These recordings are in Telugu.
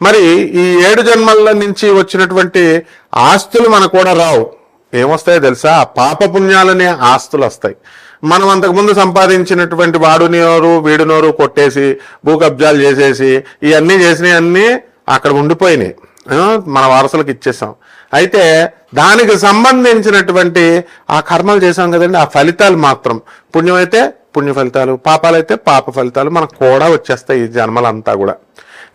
మరి ఈ ఏడు జన్మల నుంచి వచ్చినటువంటి ఆస్తులు మనకు కూడా రావు. ఏమొస్తాయో తెలుసా? పాప పుణ్యాలనే ఆస్తులు వస్తాయి మనం అంతకుముందు సంపాదించినటువంటి వాడునోరు వీడునోరు కొట్టేసి భూ కబ్జాలు చేసేసి ఇవన్నీ చేసినవన్నీ అక్కడ ఉండిపోయినాయి. మన వారసులకు ఇచ్చేసాం. అయితే దానికి సంబంధించినటువంటి ఆ కర్మలు చేసాం కదండి. ఆ ఫలితాలు మాత్రం పుణ్యం అయితే పుణ్య ఫలితాలు పాపాలైతే పాప ఫలితాలు మనకు కూడా వచ్చేస్తాయి ఈ జన్మలంతా కూడా.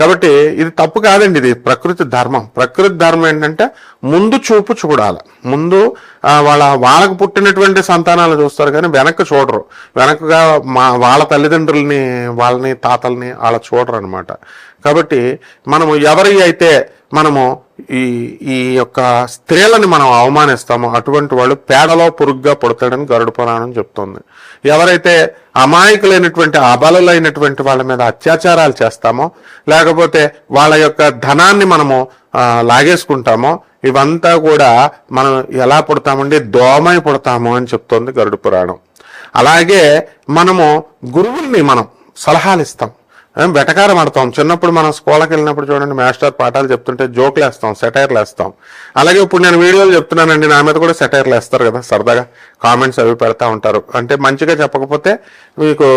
కాబట్టి ఇది తప్పు కాదండి ఇది ప్రకృతి ధర్మం. ప్రకృతి ధర్మం ఏంటంటే ముందు చూపు చూడాలి. ముందు వాళ్ళ వాళ్ళకు పుట్టినటువంటి సంతానాలు చూస్తారు కానీ వెనక్కి చూడరు. వెనకగా మా వాళ్ళ తల్లిదండ్రుల్ని వాళ్ళని తాతల్ని అలా చూడరు అనమాట కాబట్టి మనము ఎవరి అయితే మనము ఈ ఈ యొక్క స్త్రీలని మనం అవమానిస్తామో అటువంటి వాళ్ళు పేడలో పురుగ్గా పుడతాడని గరుడు పురాణం చెప్తుంది. ఎవరైతే అమాయకులైనటువంటి అబలులైనటువంటి వాళ్ళ మీద అత్యాచారాలు చేస్తామో లేకపోతే వాళ్ళ యొక్క ధనాన్ని మనము లాగేసుకుంటామో ఇవంతా కూడా మనం ఎలా పుడతామండి? దోమై పుడతాము అని చెప్తోంది గరుడు పురాణం. అలాగే మనము గురువుల్ని మనం సలహాలు ఇస్తాం వెటకారం ఆడతాం. చిన్నప్పుడు మనం స్కూల్కి వెళ్ళినప్పుడు చూడండి మాస్టర్ పాఠాలు చెప్తుంటే జోక్లు వేస్తాం సెటైర్లు వేస్తాం. అలాగే ఇప్పుడు నేను వీడియోలు చెప్తున్నానండి నా మీద కూడా సెటైర్లు వేస్తారు కదా సరదాగా కామెంట్స్ అవి పెడతా ఉంటారు. అంటే మంచిగా చెప్పకపోతే మీకు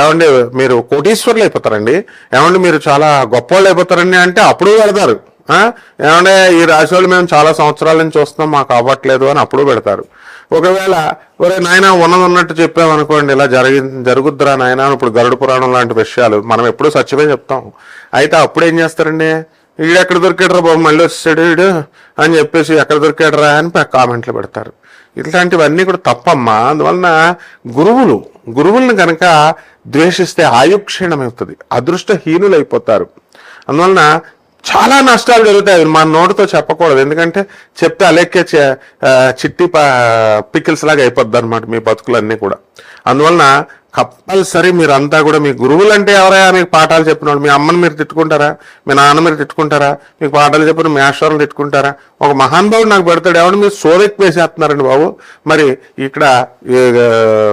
ఏమండి మీరు కోటీశ్వర్లు అయిపోతారండి. ఏమండి మీరు చాలా గొప్పవాళ్ళు అయిపోతారండి అంటే అప్పుడు పెడతారు. ఏమంటే ఈ రాశి వాళ్ళు మేము చాలా సంవత్సరాల నుంచి చూస్తున్నాం మాకు అవ్వట్లేదు అని అప్పుడు పెడతారు. ఒకవేళ ఒరే నాయన ఉన్నది ఉన్నట్టు చెప్పామనుకోండి ఇలా జరిగి జరుగుద్దురా నాయన ఇప్పుడు గరుడు పురాణం లాంటి విషయాలు మనం ఎప్పుడూ సత్యమే చెప్తాం. అయితే అప్పుడు ఏం చేస్తారండి? వీడు ఎక్కడ దొరికాడరా బాబు మళ్ళీ వచ్చాడు వీడు అని చెప్పేసి ఎక్కడ దొరికాడరా అని కామెంట్లు పెడతారు. ఇట్లాంటివన్నీ కూడా తప్పమ్మా. అందువలన గురువులు గురువులను కనుక ద్వేషిస్తే ఆయుక్షీణమవుతుంది అదృష్టహీనులు అయిపోతారు అందువలన చాలా నష్టాలు జరుగుతాయి. మా మన నోటితో చెప్పకూడదు. ఎందుకంటే చెప్తే అలెక్కే చే- చిట్టి పికిల్స్ లాగా అయిపోద్ది అనమాట మీ బతుకులన్నీ కూడా. అందువలన కంపల్సరీ మీరంతా కూడా మీ గురువులు అంటే ఎవరైనా మీకు పాఠాలు చెప్పిన వాళ్ళు మీ అమ్మని మీరు తిట్టుకుంటారా? మీ నాన్న మీరు తిట్టుకుంటారా? మీకు పాఠాలు చెప్పిన మీ ఆశ్వరం తిట్టుకుంటారా? ఒక మహానుభావుడు నాకు పెడతాడు. ఎవరు మీరు సోరెక్ వేసేస్తున్నారండి బాబు? మరి ఇక్కడ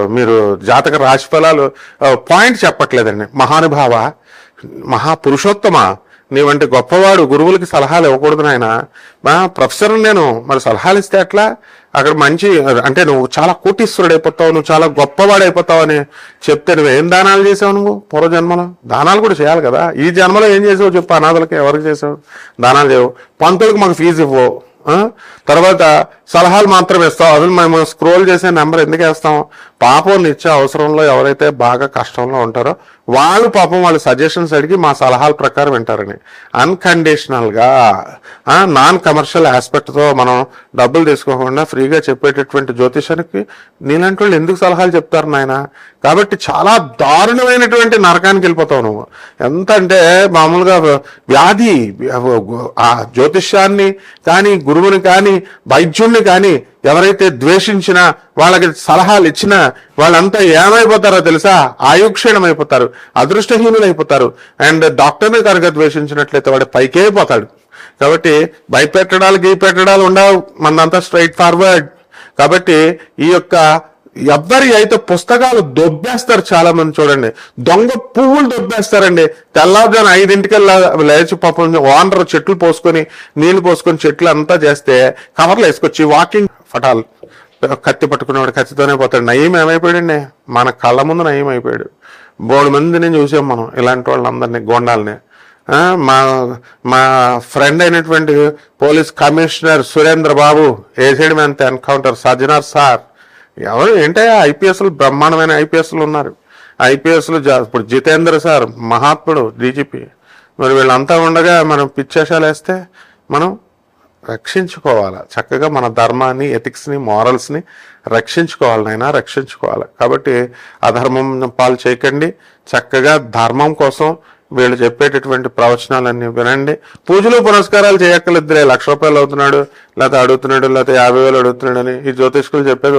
మీరు జాతక రాశి ఫలాలు పాయింట్ చెప్పట్లేదండి. మహానుభావ మహాపురుషోత్తమ నీ వంటి గొప్పవాడు గురువులకి సలహాలు ఇవ్వకూడదు నాయన. మా ప్రొఫెసర్ నేను మరి సలహాలు ఇస్తే ఎట్లా? అక్కడ మంచి అంటే నువ్వు చాలా కోటీశ్వరుడు అయిపోతావు నువ్వు చాలా గొప్పవాడు అయిపోతావు అని చెప్తే నువ్వు ఏం దానాలు చేసావు నువ్వు పూర్వజన్మలో? దానాలు కూడా చేయాలి కదా. ఈ జన్మలో ఏం చేసావు చెప్పు అనాథలకి ఎవరికి చేసావు? దానాలు చేయవు పంతులకు మాకు ఫీజు ఇవ్వవు తర్వాత సలహాలు మాత్రం ఇస్తాం అసలు మేము స్క్రోల్ చేసే నెంబర్ ఎందుకు వేస్తాం? పాపం నిత్య అవసరంలో ఎవరైతే బాగా కష్టంలో ఉంటారో వాళ్ళు పాపం వాళ్ళ సజెషన్స్ అడిగి మా సలహాల ప్రకారం వింటారని. అన్కండిషనల్గా నాన్ కమర్షియల్ ఆస్పెక్ట్తో మనం డబ్బులు తీసుకోకుండా ఫ్రీగా చెప్పేటటువంటి జ్యోతిషానికి నీలాంటి వాళ్ళు ఎందుకు సలహాలు చెప్తారు నాయన? కాబట్టి చాలా దారుణమైనటువంటి నరకానికి వెళ్ళిపోతావు నువ్వు. ఎంత అంటే మామూలుగా వ్యాధి ఆ జ్యోతిష్యాన్ని కానీ గురువుని కానీ వైద్యుణ్ణి కానీ ఎవరైతే ద్వేషించినా వాళ్ళకి సలహాలు ఇచ్చినా వాళ్ళంతా ఏమైపోతారో తెలుసా? ఆయుక్షీణమైపోతారు అదృష్టహీనులైపోతారు. అదృష్టహీనులు అయిపోతారు అండ్ డాక్టర్ని కనుక ద్వేషించినట్లయితే వాడు పైకే పోతాడు కాబట్టి భయపెట్టడాలు గీ పెట్టడాలు ఉండవు. మనంతా స్ట్రైట్ ఫార్వర్డ్. కాబట్టి ఈ యొక్క ఎవరి అయితే పుస్తకాలు దొబ్బేస్తారు చాలా మంది చూడండి. దొంగ పువ్వులు దొబ్బేస్తారండి. తెల్లారుజాను ఐదింటికల్లా లేచి పాపం ఓనర్ చెట్లు పోసుకొని నీళ్ళు పోసుకొని చెట్లు అంతా చేస్తే కవర్లు వేసుకొచ్చి వాకింగ్ ఫటాలు కత్తి పట్టుకునేవాడు కత్తితోనే పోతాడు. నయం ఏమైపోయాడండి? మన కళ్ళ ముందు నయం అయిపోయాడు. బోడు మందిని చూసాం మనం ఇలాంటి వాళ్ళందరినీ గోండాలని. మా మా ఫ్రెండ్ అయినటువంటి పోలీస్ కమిషనర్ సురేంద్ర బాబు ఏసైడ్ మ్యాన్ ఎన్కౌంటర్? సజ్జనార్ సార్. ఎవరు ఏంటో ఐపీఎస్లు బ్రహ్మాండమైన ఐపీఎస్లు ఉన్నారు. ఐపీఎస్లు ఇప్పుడు జితేంద్ర సార్ మహాత్ముడు డీజీపీ. మరి వీళ్ళంతా ఉండగా మనం పిచ్చేషాలు వేస్తే మనం రక్షించుకోవాలి? చక్కగా మన ధర్మాన్ని ఎథిక్స్ని మారల్స్ని రక్షించుకోవాలి రక్షించుకోవాలి. కాబట్టి అధర్మం పాలు చేయకండి. చక్కగా ధర్మం కోసం వీళ్ళు చెప్పేటటువంటి ప్రవచనాలన్నీ వినండి. పూజలు పునస్కారాలు చేయక్కర్లేదురే లక్ష రూపాయలు అవుతున్నాడు లేకపోతే అడుగుతున్నాడు లేకపోతే యాభై వేలు అడుగుతున్నాడు అని ఈ జ్యోతిష్కులు చెప్పేది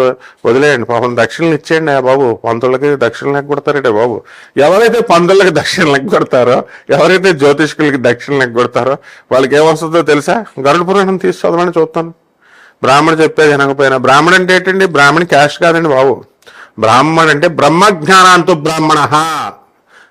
వదిలేయండి. పాపం దక్షిణలు ఇచ్చేయండి ఆ బాబు. పంతులకి దక్షిణలు లెక్క బాబు. ఎవరైతే పంతులకి దక్షిణ లెక్క కొడతారో ఎవరైతే జ్యోతిష్కులకి దక్షిణ లెక్క కొడతారో వాళ్ళకి ఏమొస్తుందో తెలుసా? గరుడ పురాణం తీసి చదవమని చూస్తాను. బ్రాహ్మణ చెప్పేది వినకపోయినా బ్రాహ్మణ అంటే ఏంటండి? బ్రాహ్మణ క్యాష్ కాదండి బాబు. బ్రాహ్మణ అంటే బ్రహ్మజ్ఞానాంతు బ్రాహ్మణ.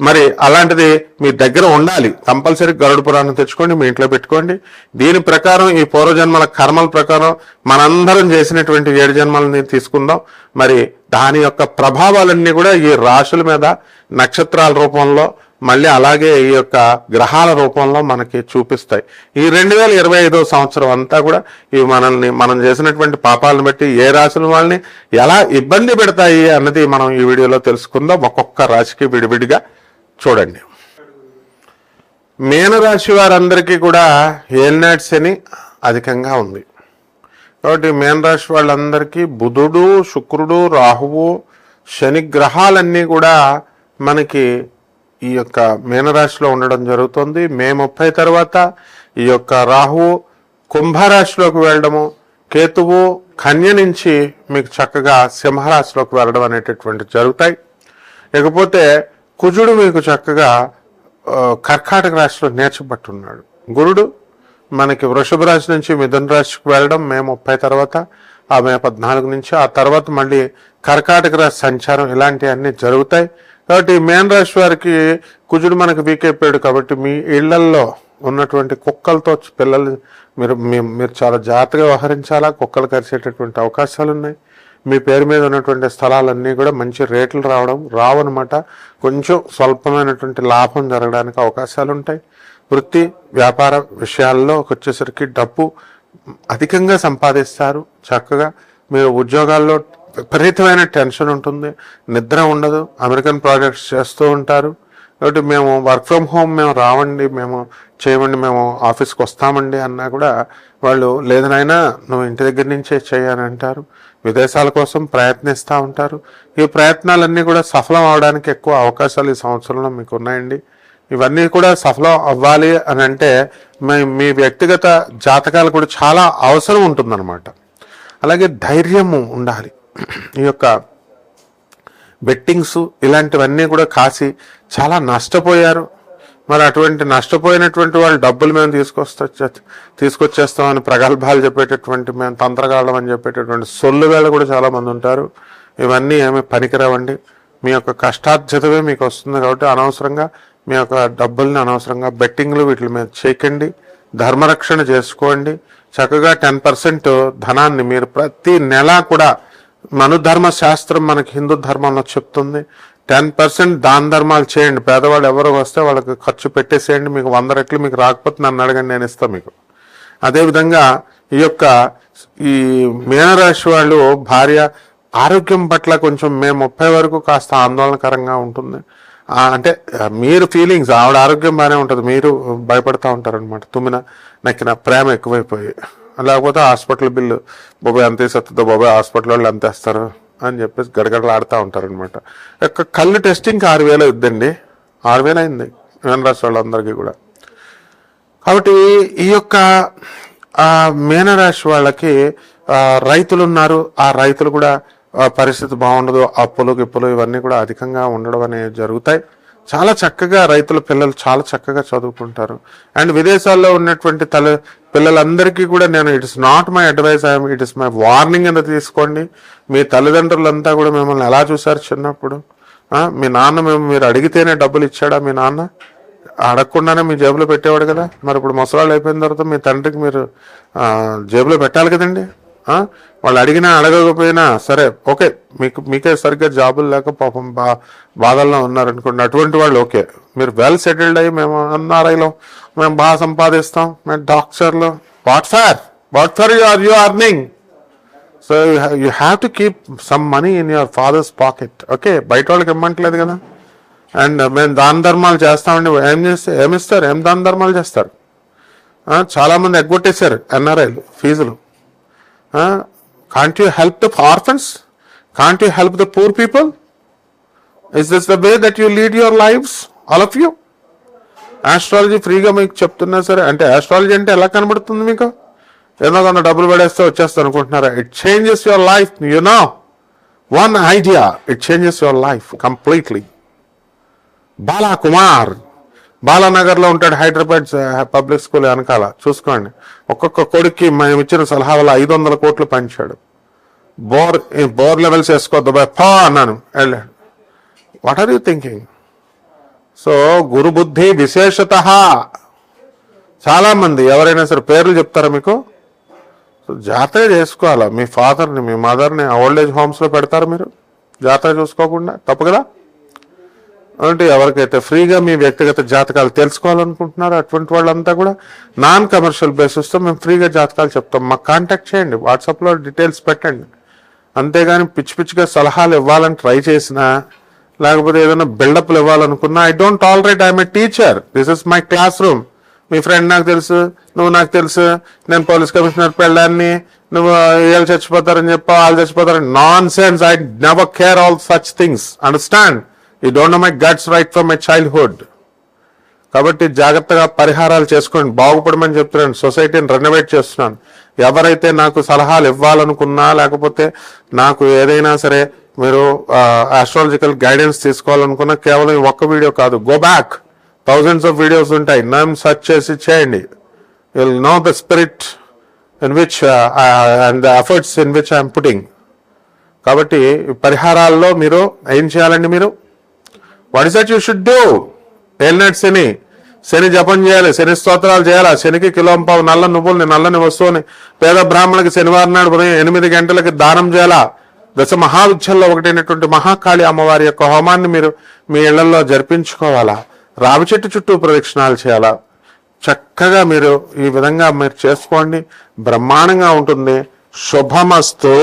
మరి అలాంటిది మీ దగ్గర ఉండాలి. కంపల్సరీ గరుడు పురాణం తెచ్చుకోండి మీ ఇంట్లో పెట్టుకోండి. దీని ప్రకారం ఈ పూర్వజన్మల కర్మల ప్రకారం మనందరం చేసినటువంటి ఏడు జన్మలని తీసుకుందాం. మరి దాని యొక్క ప్రభావాలన్నీ కూడా ఈ రాశుల మీద నక్షత్రాల రూపంలో మళ్ళీ అలాగే ఈ యొక్క గ్రహాల రూపంలో మనకి చూపిస్తాయి. ఈ రెండు వేల ఇరవై ఐదో సంవత్సరం అంతా కూడా ఇవి మనల్ని మనం చేసినటువంటి పాపాలను బట్టి ఏ రాశుల వాళ్ళని ఎలా ఇబ్బంది పెడతాయి అన్నది మనం ఈ వీడియోలో తెలుసుకుందాం. ఒక్కొక్క రాశికి విడివిడిగా చూడండి. మీనరాశి వారందరికీ కూడా ఏల్నాటి శని అధికంగా ఉంది. కాబట్టి మీనరాశి వాళ్ళందరికీ బుధుడు శుక్రుడు రాహువు శని గ్రహాలన్నీ కూడా మనకి ఈ యొక్క మీనరాశిలో ఉండడం జరుగుతుంది. మే ముప్పై తర్వాత ఈ యొక్క రాహువు కుంభరాశిలోకి వెళ్ళడము కేతువు కన్య నుంచి మీకు చక్కగా సింహరాశిలోకి వెళ్ళడం అనేటటువంటి జరుగుతాయి. ఇకపోతే కుజుడు మీకు చక్కగా కర్కాటక రాశిలో నేర్చబట్టున్నాడు. గురుడు మనకి వృషభ రాశి నుంచి మిథున రాశికి వెళ్ళడం మే ముప్పై తర్వాత ఆ మే పద్నాలుగు నుంచి ఆ తర్వాత మళ్ళీ కర్కాటక రాశి సంచారం ఇలాంటివన్నీ జరుగుతాయి. కాబట్టి మేన్ రాశి వారికి కుజుడు మనకు వీక్ అయిపోయాడు కాబట్టి మీ ఇళ్ళల్లో ఉన్నటువంటి కుక్కలతో పిల్లలు మీరు మీరు చాలా జాగ్రత్తగా వ్యవహరించాలా? కుక్కలు కరిచేటటువంటి అవకాశాలు ఉన్నాయి మీ పేరు మీద ఉన్నటువంటి స్థలాలన్నీ కూడా మంచి రేట్లు రావడం రావనమాట. కొంచెం స్వల్పమైనటువంటి లాభం జరగడానికి అవకాశాలు ఉంటాయి వృత్తి వ్యాపార విషయాల్లో వచ్చేసరికి డబ్బు అధికంగా సంపాదిస్తారు. చక్కగా మీరు ఉద్యోగాల్లో విపరీతమైన టెన్షన్ ఉంటుంది. నిద్ర ఉండదు. అమెరికన్ ప్రాజెక్ట్స్ చేస్తూ ఉంటారు. కాబట్టి మేము వర్క్ ఫ్రమ్ హోమ్ మేము రావండి మేము చేయమండి మేము ఆఫీస్కి వస్తామండి అన్నా కూడా వాళ్ళు లేదనైనా నువ్వు ఇంటి దగ్గర నుంచే చేయాలంటారు అంటారు. విదేశాల కోసం ప్రయత్నిస్తూ ఉంటారు. ఈ ప్రయత్నాలన్నీ కూడా సఫలం అవడానికి ఎక్కువ అవకాశాలు ఈ సంవత్సరంలో మీకు ఉన్నాయండి. ఇవన్నీ కూడా సఫలం అవ్వాలి అని అంటే మీ మీ వ్యక్తిగత జాతకాలు కూడా చాలా అవసరం ఉంటుందన్నమాట. అలాగే ధైర్యము ఉండాలి. ఈ యొక్క బెట్టింగ్స్ ఇలాంటివన్నీ కూడా కాసి చాలా నష్టపోయారు. మరి అటువంటి నష్టపోయినటువంటి వాళ్ళు డబ్బులు మేము తీసుకొస్తా తీసుకొచ్చేస్తామని ప్రగల్భాలు చెప్పేటటువంటి మేము తంత్రగాళ్ళం అని చెప్పేటటువంటి సొల్లు వేళ కూడా చాలా మంది ఉంటారు. ఇవన్నీ ఏమి పనికిరావండి. మీ యొక్క కష్టార్జితమే మీకు వస్తుంది కాబట్టి అనవసరంగా మీ యొక్క డబ్బుల్ని అనవసరంగా బెట్టింగ్లు వీటి మీద చేయకండి. ధర్మరక్షణ చేసుకోండి. చక్కగా టెన్ పర్సెంట్ ధనాన్ని మీరు ప్రతి నెల కూడా మనుధర్మ శాస్త్రం మనకి హిందూ ధర్మంలో చెప్తుంది. టెన్ పర్సెంట్ దాన ధర్మాలు చేయండి. పేదవాళ్ళు ఎవరు వస్తే వాళ్ళకి ఖర్చు పెట్టేసేయండి. మీకు వంద రెట్లు మీకు రాకపోతే నన్ను అడగండి నేను ఇస్తాను మీకు. అదేవిధంగా ఈ యొక్క ఈ మీనరాశి వాళ్ళు భార్య ఆరోగ్యం పట్ల కొంచెం మే ముప్పై వరకు కాస్త ఆందోళనకరంగా ఉంటుంది. అంటే మీరు ఫీలింగ్స్ ఆవిడ ఆరోగ్యం బాగానే ఉంటుంది. మీరు భయపడతా ఉంటారనమాట తుమ్మిన నక్కిన ప్రేమ ఎక్కువైపోయి. లేకపోతే హాస్పిటల్ బిల్లు బాబాయ్ అంత వేసేస్తుందో బాబాయ్ హాస్పిటల్ వాళ్ళు ఎంత వేస్తారు. అని చెప్పేసి గడగడలాడుతూ ఉంటారనమాట యొక్క కళ్ళు టెస్టింగ్కి ఆరు వేలు అవుద్దండి. ఆరు వేలు అయింది మేనరాశి వాళ్ళందరికీ కూడా. కాబట్టి ఈ యొక్క ఆ, మీనరాశి వాళ్ళకి రైతులు ఉన్నారు. ఆ రైతులు కూడా పరిస్థితి బాగుండదు. అప్పులు గిప్పులు ఇవన్నీ కూడా అధికంగా ఉండడం అనేవి జరుగుతాయి. చాలా చక్కగా రైతుల పిల్లలు చాలా చక్కగా చదువుకుంటారు. అండ్ విదేశాల్లో ఉన్నటువంటి తల పిల్లలందరికీ కూడా నేను it's not my advice I'm it is my warning అని తీసుకోండి. మీ తల్లిదండ్రులంతా కూడా మిమ్మల్ని ఎలా చూశారు చిన్నప్పుడు? మీ నాన్న మేము మీరు అడిగితేనే డబ్బులు ఇచ్చాడా మీ నాన్న? అడగకుండానే మీ జేబులో పెట్టేవాడు కదా? మరి ఇప్పుడు ముసలాళ్ళు అయిపోయిన తర్వాత మీ తండ్రికి మీరు జేబులో పెట్టాలి కదండి? వాళ్ళు అడిగినా అడగకపోయినా సరే ఓకే మీకు మీకే సరిగ్గా జాబులు లేక పాపం బా బాధల్లో ఉన్నారనుకోండి అటువంటి వాళ్ళు ఓకే. మీరు వెల్ సెటిల్డ్ అయ్యి మేము ఎన్ఆర్ఐలో మేము బాగా సంపాదిస్తాం మేము డాక్టర్లు. What for what for you are you earning so you have to keep some money in your father's pocket okay బయట వాళ్ళకి ఇమ్మంటలేదు కదా? అండ్ uh, మేము దాన ధర్మాలు చేస్తామండి. ఏం చేస్తే ఏమిస్తారు ఏం దాన ధర్మాలు చేస్తారు? చాలామంది చాలా మంది ఎగ్గొట్టేశారు ఎన్ఆర్ఐలు ఫీజులు. Can't you help the orphans can't you help the poor people is this the way that you lead your lifes all of you astrology ఫ్రీగా మీకు చెప్తున్నా సరే అంటే ఆస్ట్రాలజీ అంటే ఎలా కనబడుతుంది మీకు? ఏదో కొంత డబ్బులు పడేస్తే వచ్చేస్తా అనుకుంటున్నారా? It changes your life you know one idea it changes your life completely Bala Kumar బాలానగర్లో ఉంటాడు హైదరాబాద్ పబ్లిక్ స్కూల్ వెనకాల. చూసుకోండి. ఒక్కొక్క కొడుక్కి మేము ఇచ్చిన సలహా వల్ల ఐదు వందల కోట్లు పంచాడు. బోర్ బోర్ లెవెల్స్ వేసుకోవద్దు బాయ్ పా అన్నాను వెళ్ళాడు. What are you thinking so గురుబుద్ధి విశేషత. చాలామంది ఎవరైనా సరే పేర్లు చెప్తారా మీకు? సో జాతర చేసుకోవాలా? మీ ఫాదర్ని మీ మదర్ని ఓల్డ్ ఏజ్ హోమ్స్లో పెడతారు మీరు? జాతర చూసుకోకుండా? తప్పు కదా? అంటే ఎవరికైతే ఫ్రీగా మీ వ్యక్తిగత జాతకాలు తెలుసుకోవాలనుకుంటున్నారో అటువంటి వాళ్ళంతా కూడా నాన్ కమర్షియల్ బేసిస్తో మేము ఫ్రీగా జాతకాలు చెప్తాం. మాకు కాంటాక్ట్ చేయండి. వాట్సాప్లో డీటెయిల్స్ పెట్టండి. అంతేగాని పిచ్చి పిచ్చిగా సలహాలు ఇవ్వాలని ట్రై చేసినా లేకపోతే ఏదైనా బిల్డప్లు ఇవ్వాలనుకున్నా I don't tolerate I'm a teacher this is my classroom me friend నాకు తెలుసు నువ్వు నాకు తెలుసు నేను పోలీస్ కమిషనర్ పెళ్ళాన్ని నువ్వు వీళ్ళు చచ్చిపోతారని చెప్పా వాళ్ళు చచ్చిపోతారని. Nonsense I never care all such things understand you don't know my guts right from my childhood కాబట్టి జాగ్రత్తగా పరిహారాలు చేసుకోండి. బాగుపడమని చెప్తున్నాను. సొసైటీని రెనోవేట్ చేస్తున్నాను. ఎవరైతే నాకు సలహాలు ఇవ్వాలనుకున్నా లేకపోతే నాకు ఏదైనా సరే మీరు ఆస్ట్రాలజికల్ గైడెన్స్ తీసుకోవాలనుకున్నా కేవలం ఒక్క వీడియో కాదు. Go back thousands of videos ఉంటాయి. నన్ను సర్చ్ చేసి చేయండి. Will know the spirit in which and the efforts in which I'm putting కాబట్టి పరిహారాల్లో మీరు ఏం చేయాలండి మీరు? What is that you should do ఏలినట్ Shani. Shani జపం చేయాలి శని స్తోత్రాలు చేయాలి. శనికి కిలోం పావు నల్ల నువ్వుల్ని నల్లని వస్తువుని. పేద బ్రాహ్మణులకి శనివారం నాడు ఉదయం ఎనిమిది గంటలకి దానం చేయాలా? దశ మహావిద్యల్లో ఒకటైనటువంటి మహాకాళి అమ్మవారి యొక్క హోమాన్ని మీరు మీ ఇళ్ళలో జరిపించుకోవాలా? రావి చెట్టు చుట్టూ ప్రదక్షిణాలు చేయాలా? చక్కగా మీరు ఈ విధంగా మీరు చేసుకోండి. బ్రహ్మాండంగా ఉంటుంది. శుభమస్తూ.